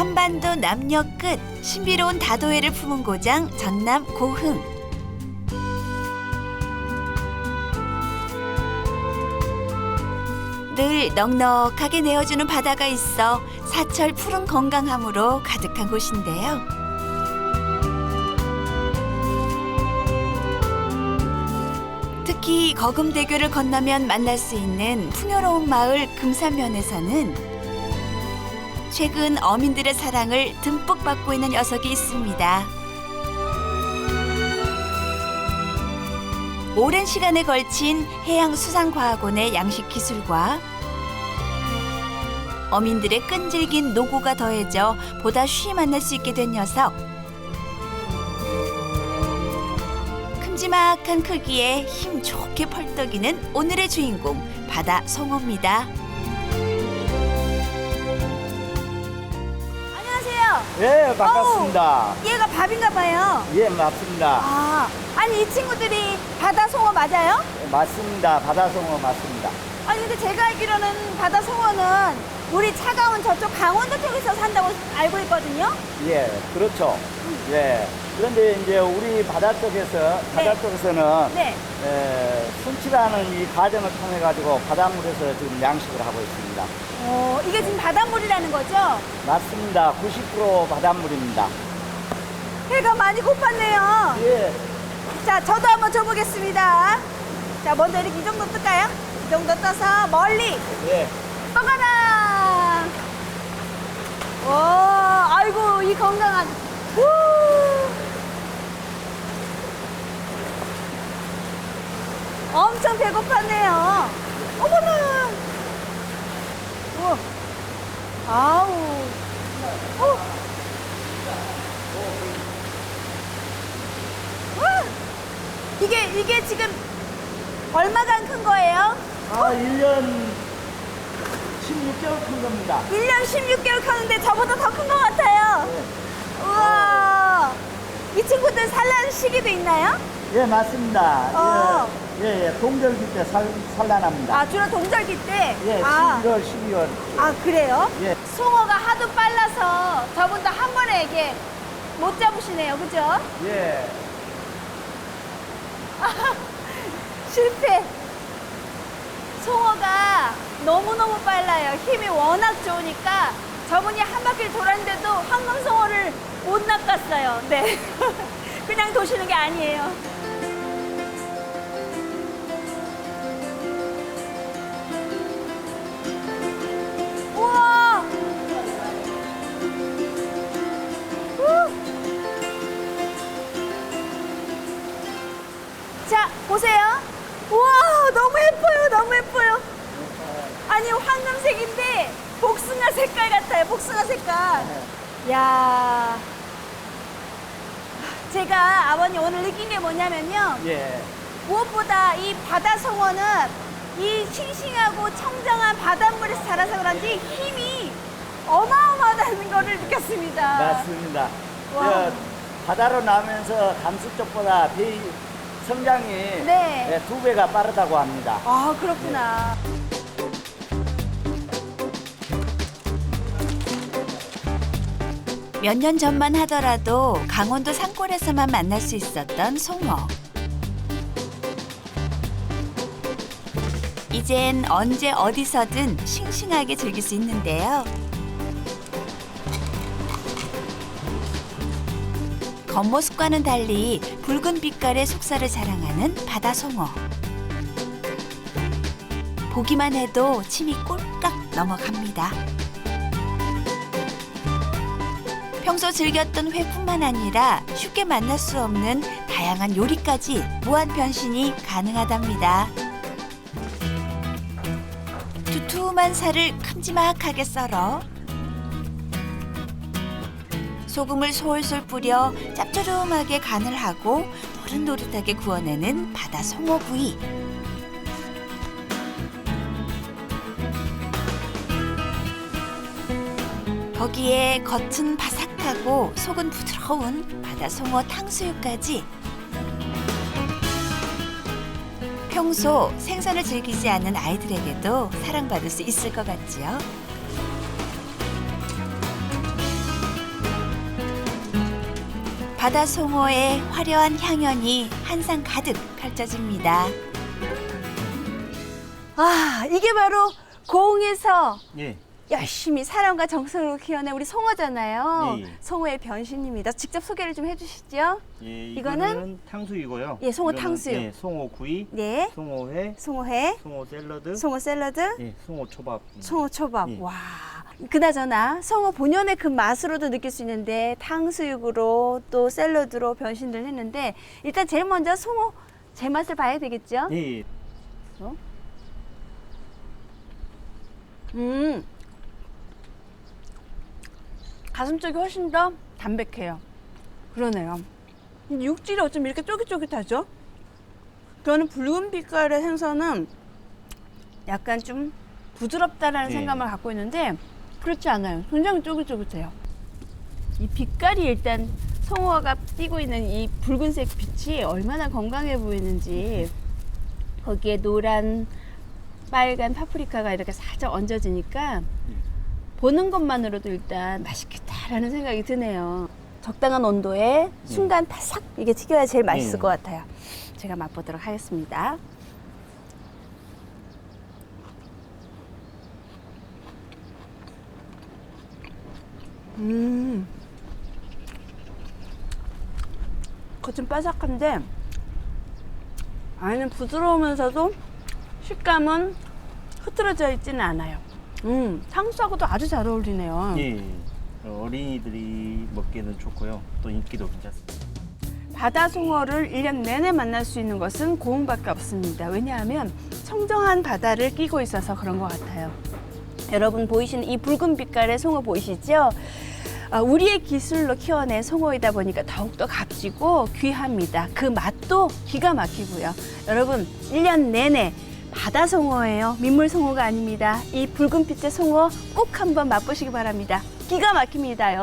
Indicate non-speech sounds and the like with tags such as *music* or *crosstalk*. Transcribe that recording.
한반도 남녀 끝 신비로운 다도해를 품은 고장 전남 고흥. 늘 넉넉하게 내어주는 바다가 있어 사철 푸른 건강함으로 가득한 곳인데요. 특히 거금대교를 건너면 만날 수 있는 풍요로운 마을 금산면에서는 최근 어민들의 사랑을 듬뿍 받고 있는 녀석이 있습니다. 오랜 시간에 걸친 해양수산과학원의 양식 기술과 어민들의 끈질긴 노고가 더해져 보다 쉬이 만날 수 있게 된 녀석. 큼지막한 크기에 힘 좋게 펄떡이는 오늘의 주인공 바다 송어입니다. 예, 반갑습니다. 얘가 밥인가 봐요. 예, 맞습니다. 아, 아니 이 친구들이 바다 송어 맞아요? 예, 맞습니다. 바다송어 맞습니다. 아니 근데 제가 알기로는 바다 송어는 물이 차가운 저쪽 강원도 쪽에서 산다고 알고 있거든요. 예, 그렇죠. 예. 그런데 이제 우리 바다 쪽에서, 바다 네. 쪽에서는 네. 예, 순치라는 이 과정을 통해 가지고 바닷물에서 지금 양식을 하고 있습니다. 어, 이게 지금 바닷물이라는 거죠? 맞습니다. 90% 바닷물입니다. 배가 많이 고팠네요. 예, 자, 저도 한번 줘보겠습니다. 자, 먼저 이렇게 이 정도 뜰까요? 이 정도 떠서 멀리 예. 떠가라. 오, 아이고 이 건강한. 우. 엄청 배고팠네요. 어머나. 오. 아우. 오. 와. 이게 이게 지금 얼마간 큰 거예요? 아, 1년 16개월 큰 겁니다. 1년 16개월 크는데 저보다 더 큰 것 같아요. 예. 우와. 이 친구들 산란 시기도 있나요? 예, 맞습니다. 어. 예, 예, 예. 동절기 때 살, 산란합니다. 아, 주로 동절기 때? 예, 아, 11월, 12월. 아, 그래요? 예. 송어가 하도 빨라서 저분도 한 번에 이게 못 잡으시네요. 그죠? 예. *laughs* 실패. 송어가 너무너무 빨라요. 힘이 워낙 좋으니까 저분이 한 바퀴를 돌았는데도 황금송어를 못 낚았어요. 네. *laughs* 그냥 도시는 게 아니에요. 황금색인데 복숭아 색깔 같아요. 복숭아 색깔. 야. 제가 아버님 오늘 느낀 게 뭐냐면요. 예. 무엇보다 이 바다 송어는 이 싱싱하고 청정한 바닷물에서 자라서 그런지 힘이 어마어마하다는 거를 느꼈습니다. 맞습니다. 와. 저, 바다로 나오면서 감수 쪽보다 배 성장이 네. 예, 두 배가 빠르다고 합니다. 아, 그렇구나. 몇 년 전만 하더라도 강원도 산골에서만 만날 수 있었던 송어. 이젠 언제 어디서든 싱싱하게 즐길 수 있는데요. 겉모습과는 달리 붉은 빛깔의 속살을 자랑하는 바다 송어. 보기만 해도 침이 꼴깍 넘어갑니다. 평소 즐겼던 회뿐만 아니라 쉽게 만날 수 없는 다양한 요리까지 무한 변신이 가능하답니다. 두툼한 살을 큼지막하게 썰어 소금을 솔솔 뿌려 짭조름하게 간을 하고 노릇노릇하게 구워내는 바다 송어 구이. 거기에 겉은 바삭하고 속은 부드러운 바다 송어 탕수육까지 평소 생선을 즐기지 않는 아이들에게도 사랑받을 수 있을 것 같지요. 바다 송어의 화려한 향연이 한상 가득 펼쳐집니다. 아, 이게 바로 고흥에서 예. 열심히 사랑과 정성으로 키워낸 우리 송어잖아요. 예, 예. 송어의 변신입니다. 직접 소개를 좀 해주시죠. 예, 이거는? 탕수육이고요. 예, 송어 이거는, 탕수육. 예, 송어 구이, 네, 송어회, 송어회, 송어 샐러드, 송어 샐러드, 예, 송어 초밥. 송어 초밥. 예. 와. 그나저나 송어 본연의 그 맛으로도 느낄 수 있는데 탕수육으로 또 샐러드로 변신을 했는데 일단 제일 먼저 송어 제 맛을 봐야 되겠죠? 예, 예. 음. 가슴 쪽이 훨씬 더 담백해요. 그러네요. 육질이 어쩜 이렇게 쫄깃쫄깃하죠? 저는 붉은 빛깔의 생선은 약간 좀 부드럽다라는 네. 생각을 갖고 있는데 그렇지 않아요. 굉장히 쫄깃쫄깃해요. 이 빛깔이 일단 송어가 띄고 있는 이 붉은색 빛이 얼마나 건강해 보이는지 거기에 노란 빨간 파프리카가 이렇게 살짝 얹어지니까 보는 것만으로도 일단 맛있겠다라는 생각이 드네요. 적당한 온도에 순간 바삭 이게 튀겨야 제일 맛있을 네. 것 같아요. 제가 맛보도록 하겠습니다. 음. 겉은 바삭한데 안에는 부드러우면서도 식감은 흐트러져 있지는 않아요. 음, 탕수하고도 아주 잘 어울리네요. 예. 어, 어린이들이 먹기에는 좋고요. 또 인기도 괜찮습니다. 바다 송어를 1년 내내 만날 수 있는 것은 고흥밖에 없습니다. 왜냐하면 청정한 바다를 끼고 있어서 그런 것 같아요. 여러분 보이시는 이 붉은 빛깔의 송어 보이시죠? 아, 우리의 기술로 키워낸 송어이다 보니까 더욱더 값지고 귀합니다. 그 맛도 기가 막히고요. 여러분, 1년 내내 바다 송어예요. 민물 송어가 아닙니다. 이 붉은 빛의 송어 꼭 한번 맛보시기 바랍니다. 기가 막힙니다요.